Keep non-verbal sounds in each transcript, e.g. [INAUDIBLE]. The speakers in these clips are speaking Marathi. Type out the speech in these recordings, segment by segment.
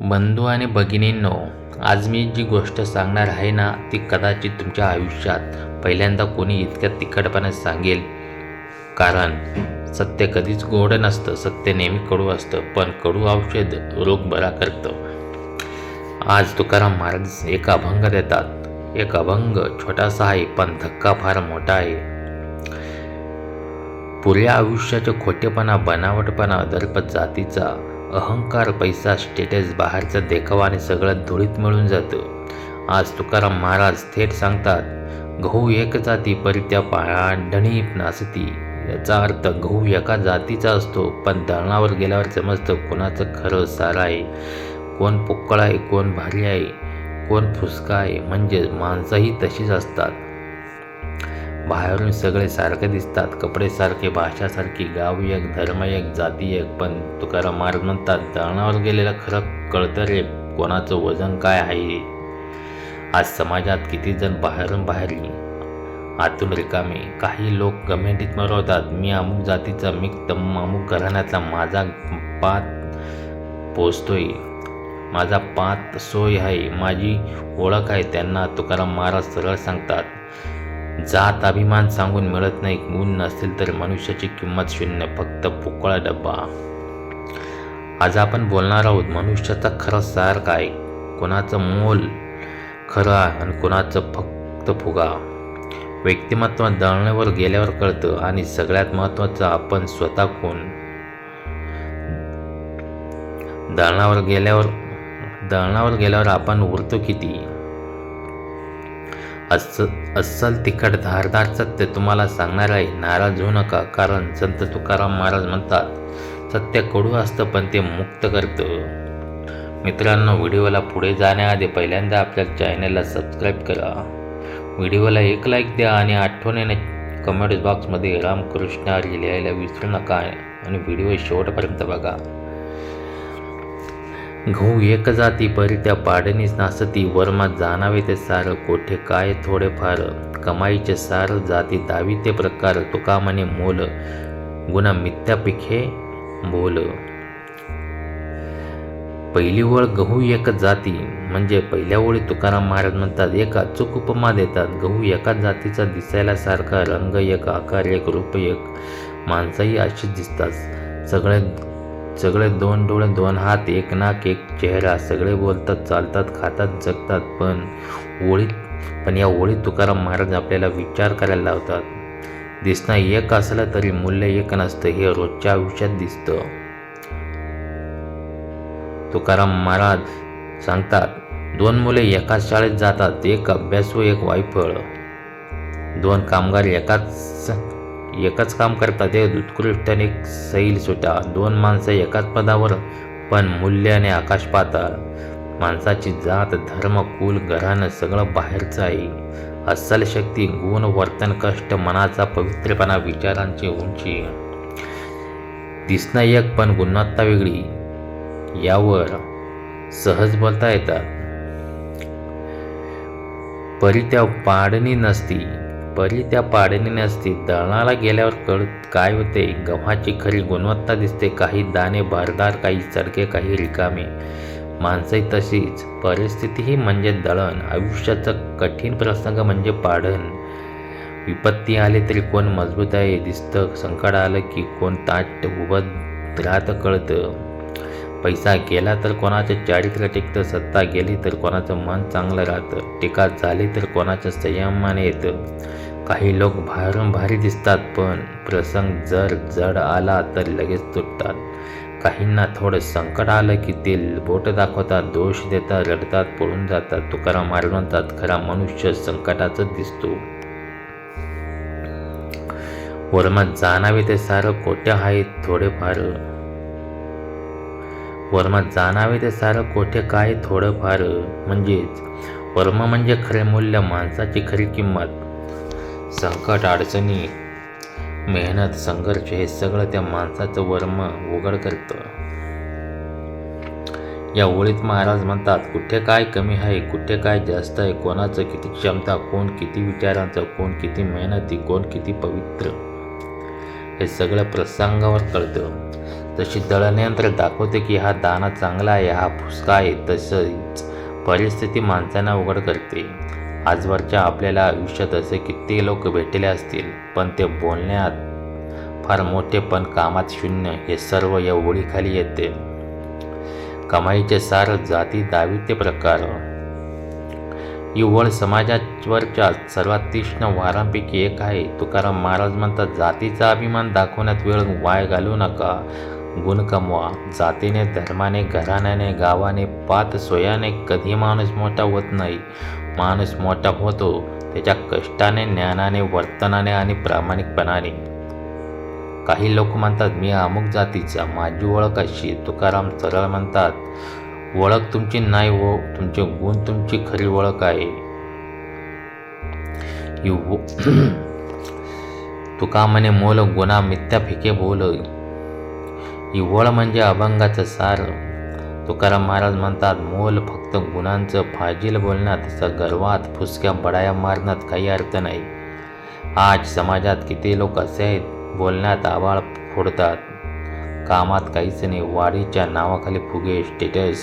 बंधू आणि भगिनींनो आज मी जी गोष्ट सांगणार आहे ना ती कदाचित तुमच्या आयुष्यात पहिल्यांदा कोणी इतक्या तिखटपणे सांगेल. कारण सत्य कधीच गोड नसतं सत्य नेहमी कडू असतं पण कडू औषध रोग बरा करतं. आज तुकाराम महाराज एक अभंग देतात. एक अभंग छोटासा आहे पण धक्का फार मोठा आहे. पुऱ्या आयुष्याचे खोटेपणा बनावटपणा दर्प जातीचा अहंकार पैसा स्टेटस बाहेरचा देखावा आणि सगळं धुळीत मिळून जातं. आज तुकाराम महाराज थेट सांगतात गहू एक जाती परित्या त्या ढणी नासती. याचा अर्थ गहू एका जातीचा असतो पण दळणावर गेल्यावर समजतं कोणाचं खरं सारं आहे कोण पोकळ आहे कोण भारी आहे कोण फुसका आहे. म्हणजे माणसंही तशीच असतात. बाहेरून सगळे सारखे दिसतात कपडे सारखे भाषासारखी गाव एक धर्म एक जाती एक पण तुकाराम महाराज म्हणतात दळणावर गेलेलं खरं कळतं रे कोणाचं वजन काय आहे? आज समाजात किती जण बाहेरून बाहेरली आतून रिकामे काही लोक गमेंटीत मरवतात मी अमुक जातीचा मी तम अमुक घराण्यातला माझा पात पोचतोय माझा पात सोय आहे माझी ओळख आहे त्यांना तुकाराम महाराज सरळ सांगतात. जात अभिमान सांगून मिळत नाही. गुण नसतील तर मनुष्याची किंमत शून्य. फक्त पोकळा डब्बा. आज आपण बोलणार आहोत मनुष्याचा खरा सार काय? कोणाचं मोल खरं आणि कोणाचं फक्त फुगा? व्यक्तिमत्व दळण्यावर गेल्यावर कळतं आणि सगळ्यात महत्त्वाचं आपण स्वतः कोण? दळणावर गेल्यावर दळणावर गेल्यावर आपण उरतो किती? अस्स अस्सल तिखट धारदार सत्य तुम्हाला सांगणार आहे नाराज होऊ नका कारण संत तुकाराम महाराज म्हणतात सत्य कडू असतं पण ते मुक्त करतं. मित्रांनो व्हिडिओला पुढे जाण्याआधी पहिल्यांदा आपल्या चॅनलला सबस्क्राईब करा. व्हिडिओला एक लाईक द्या आणि आठवणीने कमेंट बॉक्समध्ये रामकृष्ण लिहायला विसरू नका आणि व्हिडिओ शेवटपर्यंत बघा. गहू एक जाती परी त्या पाडणीच नासती वर्मात जाणावे ते सार कोठे काय थोडेफार. कमाईचे सार जाती दावी ते प्रकार तुका म्हणे मोल. गुणा मिथ्या पिखे बोल. पहिली ओळ गहू एक जाती म्हणजे पहिल्या ओळी तुकाराम महाराज म्हणतात एक अचूक उपमा देतात. गहू एकाच जातीचा दिसायला सारखा रंग एक आकार एक रूप एक माणसंही अशीच दिसतात. सगळे सगळे दोन डोळे दोन हात एक नाक एक चेहरा. सगळे बोलतात चालतात खातात जगतात पण ओळीत पण या ओळीत तुकाराम महाराज आपल्याला विचार करायला लावतात. दिसणं एक असलं तरी मूल्य एक नसतं हे रोजच्या आयुष्यात दिसतं. तुकाराम महाराज सांगतात दोन मुले एकाच शाळेत जातात एक अभ्यास व एक वायफळ दोन कामगार एकाच एकच काम करतात एक उत्कृष्ट आणि सैल सुटा दोन माणसं एकाच पदावर पण मूल्याने आकाश पाताळ. माणसाची जात धर्म कुल घराणं सगळं बाहेरचं आहे. अस्सल शक्ती गुण वर्तन कष्ट मनाचा पवित्रपणा विचारांची उंची. दिसणं एक पण गुणवत्ता वेगळी. यावर सहज बोलता येतात परी त्या पाडणी नसती. परी त्या पाडणी नसती. दळणाला गेल्यावर कळत काय होते? गव्हाची खरी गुणवत्ता दिसते. काही दाणे भरदार काही चडके काही रिकामे. माणसंही तशीच. परिस्थितीही म्हणजे दळण. आयुष्याचा कठीण प्रसंग म्हणजे पाडण. विपत्ती आली तरी कोण मजबूत आहे? दिसतं संकट आलं की कोण ताट उभं राहतं कळतं. पैसा गेला तर कोणाचं चारित्र्य टिकतं. सत्ता गेली तर कोणाचं मन चांगलं राहतं. टीका झाली तर कोणाचं संयमाने येतं. काही लोक बाहेरून भारी दिसतात पण प्रसंग जर जड आला तर लगेच तुटतात. काहींना थोडं संकट आलं की ते बोट दाखवतात दोष देतात रडतात पळून जातात तुकाराम मारवतात खरा मनुष्य संकटाचं दिसतो. वर्मात जाणावे ते सारं कोठे आहेत थोडेफार? वर्मात जाणावे ते सारं कोठे काय थोडंफार? म्हणजेच वर्म म्हणजे खरे मूल्य माणसाची खरी किंमत. संकट अडचणी मेहनत संघर्ष हे सगळं त्या माणसाचं वर्म उघड करतं. या ओळीत महाराज म्हणतात कुठे काय कमी आहे कुठे काय जास्त आहे कोणाचं किती क्षमता कोण किती विचारांचं कोण किती मेहनती कोण किती पवित्र. हे सगळं प्रसंगावर कळतं. तशी दळणयंत्र दाखवते की हा दाना चांगला आहे हा फुसका आहे तसंच परिस्थिती माणसांना उघड करते. आजवरच्या आपल्याला आयुष्यात असे कित्येक लोक भेटले असतील पण ते बोलण्यात फार मोठे पण कामात शून्य हे सर्व या ओळीखाली येते. कमाईचे सार जाती दाविते प्रकार. ही ओळ समाजावरच्या सर्वात तीक्ष्ण वारांपैकी एक आहे. तुकाराम महाराज म्हणतात जातीचा अभिमान दाखवण्यात वेळ वाय घालू नका. गुण कमवा जातीने धर्माने घराण्याने गावाने पात सोयाने कधी माणूस मोठा होत नाही. माणूस मोठा होतो त्याच्या कष्टाने ज्ञानाने वर्तनाने आणि प्रामाणिकपणाने. काही लोक म्हणतात मी अमुक जातीचा माझी ओळख अशी. तुकाराम सरळ म्हणतात ओळख तुमची नाही हो तुमचे गुण तुमची खरी ओळख आहे. ही [CLEARS THROAT] तुका म्हणे मोल गुणा मिथ्या फिके बोल. ही म्हणजे अभंगाचं सार. तुकाराम महाराज म्हणतात मोल फक्त गुणांचं फाजील बोलण्यात स गर्वात फुसक्या बडाया मारण्यात काही अर्थ नाही. आज समाजात किती लोक असे आहेत बोलण्यात आबाळ फोडतात. कामात काहीच नाही वाढीच्या नावाखाली फुगे स्टेटस.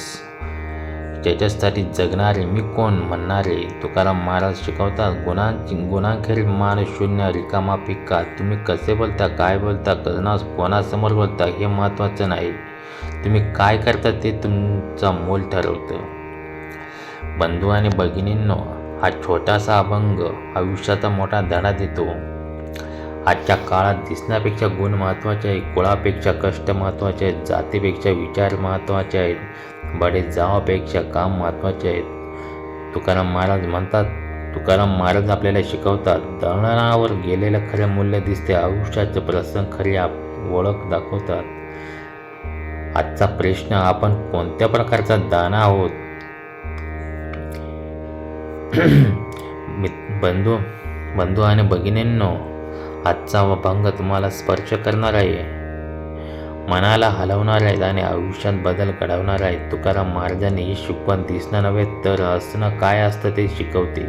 स्टेटससाठी जगणारे मी कोण म्हणणारे? तुकाराम महाराज शिकवतात गुणांची गुणांखेर मान शून्य रिकामा पिक्का तुम्ही कसे बोलता काय बोलता कजना कोणासमोर बोलता हे महत्त्वाचं नाही. तुम्ही काय करता ते तुमचा मोल ठरवतं. बंधू आणि भगिनींनो हा छोटासा अभंग आयुष्याचा मोठा धडा देतो. आजच्या काळात दिसण्यापेक्षा गुण महत्त्वाचे आहे कुळापेक्षा कष्ट महत्त्वाचे आहेत जातीपेक्षा विचार महत्त्वाचे आहेत बडे जावापेक्षा काम महत्त्वाचे आहेत. तुकाराम महाराज म्हणतात तुकाराम महाराज आपल्याला शिकवतात दळणावर गेलेलं खरं मूल्य दिसते आयुष्याचे प्रसंग खरी आप ओळख दाखवतात. आजचा प्रश्न आपण कोणत्या प्रकारचा दाना आहोत? [CLEARS THROAT] बंधू बंधू आणि भगिनींनो आजचा अभंग तुम्हाला स्पर्श करणार आहे. मनाला हलवणार आहेत आणि आयुष्यात बदल घडवणार आहेत. तुकाराम महाराजांनी ही शिकवण दिसणं नव्हे तर असणं काय असतं ते शिकवते.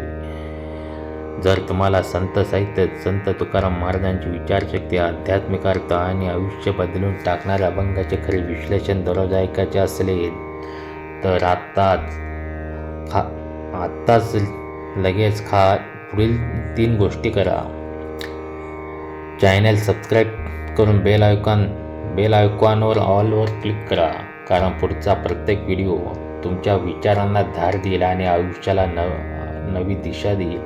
जर तुम्हाला संत साहित्य संत तुकाराम महाराजांची विचारशक्ती आध्यात्मिक अर्थ आणि आयुष्य बदलून टाकणाऱ्या अभंगाचे खरे विश्लेषण दररोज ऐकायचे असले तर आत्ताच खा आत्ताच लगेच खा पुढील तीन गोष्टी करा. चॅनल सबस्क्राईब करून बेल आयकॉन बेल आयकॉनवर ऑलवर क्लिक करा. कारण पुढचा प्रत्येक व्हिडिओ तुमच्या विचारांना धार देईल आणि आयुष्याला नव नवी दिशा देईल.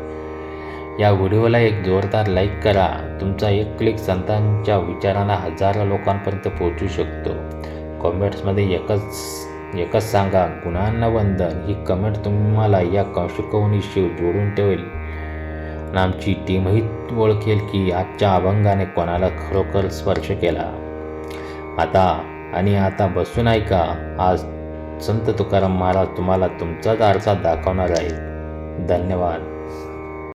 या व्हिडिओला एक जोरदार लाईक करा. तुमचा एक क्लिक संतांच्या विचारांना हजारो लोकांपर्यंत पोहोचू शकतो. कमेंट्समध्ये एकच एकच सांगा गुणांना वंदन. ही कमेंट तुम्हाला या कौशिकवणीशी शिकवणीशी जोडून ठेवेल. नामची आमची टीमही ओळखेल की आजच्या अभंगाने कोणाला खरोखर स्पर्श केला? आता आणि आता बसून ऐका आज संत तुकाराम महाराज तुम्हाला तुमचाच आरसा दाखवणार आहे धन्यवाद.